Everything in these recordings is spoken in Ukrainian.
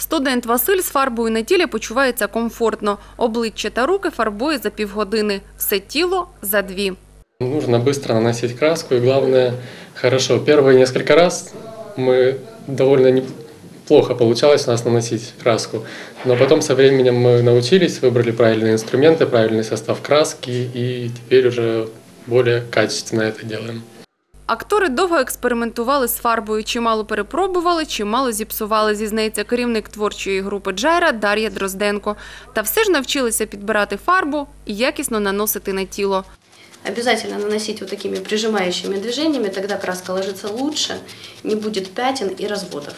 Студент Василь з фарбою на тілі почувається комфортно. Обличчя та руки фарбує за півгодини. Все тіло за дві. Нужно быстро наносить краску и главное, хорошо. Первые несколько раз мы довольно неплохо получалось у нас наносить краску, но потом со временем мы научились, выбрали правильные инструменты, правильный состав краски и теперь уже более качественно это делаем. Актори довго експериментували з фарбою, чимало перепробували, чимало зіпсували, зізнається керівник творчої групи Джайра Дар'я Дрозденко. Та все ж навчилися підбирати фарбу і якісно наносити на тіло. Обязательно наносить вот такими прижимающими движениями, тогда краска ложится лучше, не будет пятен и разводов.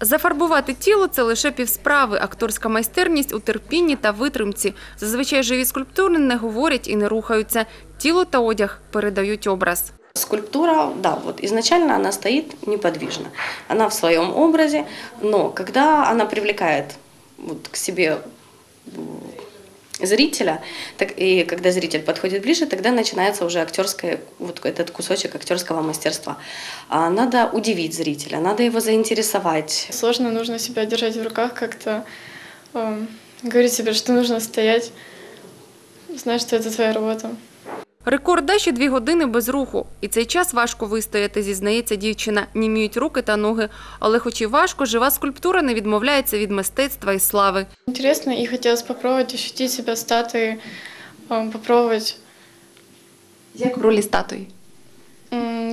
Зафарбувати тіло це лише півсправи. Акторська майстерність у терпінні та витримці. Зазвичай живі скульптури не говорять і не рухаються. Тіло та одяг передають образ. Скульптура, да, вот изначально она стоит неподвижно. Она в своем образе, но когда она привлекает вот к себе зрителя, так и когда зритель подходит ближе, тогда начинается уже актерское, вот этот кусочек актерского мастерства. А Надо удивить зрителя, надо его заинтересовать, Сложно, нужно себя держать в руках как-то, эм, говорить себе, что нужно стоять, знать, что это твоя работа. Рекорд Даші – дві години без руху. І цей час важко вистояти, зізнається дівчина. Німіють руки та ноги. Але хоч і важко, жива скульптура не відмовляється від мистецтва і слави. Интересно, и хотелось попробовать ощутить себя статуей, эм, попробовать. Як в ролі статуї?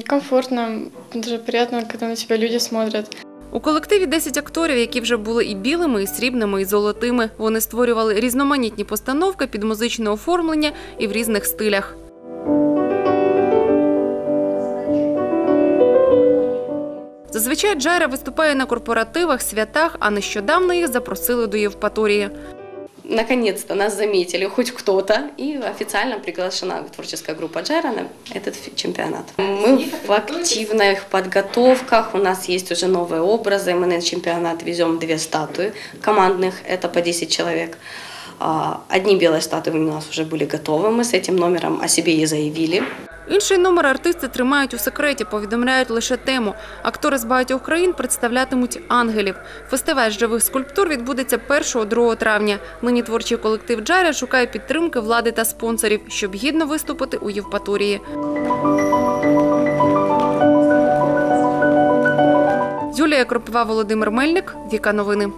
Комфортно, даже приятно, когда на тебя люди смотрят. У колективі 10 акторів, які вже були і білими, і срібними, і золотими. Вони створювали різноманітні постановки під музичне оформлення і в різних стилях. Зазвичай Джайра виступає на корпоративах, святах, а нещодавно їх запросили до Євпаторії. наконец-то нас заметили хоть кто-то, и официально приглашена творческая группа Джайра на этот фи- чемпионат. Мы в активных подготовках, у нас есть уже новые образы, мы на чемпионат везем две статуи командных, это по 10 человек. А, Одни белые статуи у нас уже были готовы, мы с этим номером о себе и заявили. Інший номер артисти тримають у секреті, повідомляють лише тему. Актори з багатьох країн представлятимуть ангелів. Фестиваль живих скульптур відбудеться 1-2 травня. Нині творчий колектив Джайра шукає підтримки влади та спонсорів, щоб гідно виступити у Євпаторії. Юлія Кропива, Володимир Мельник, Віка Новини.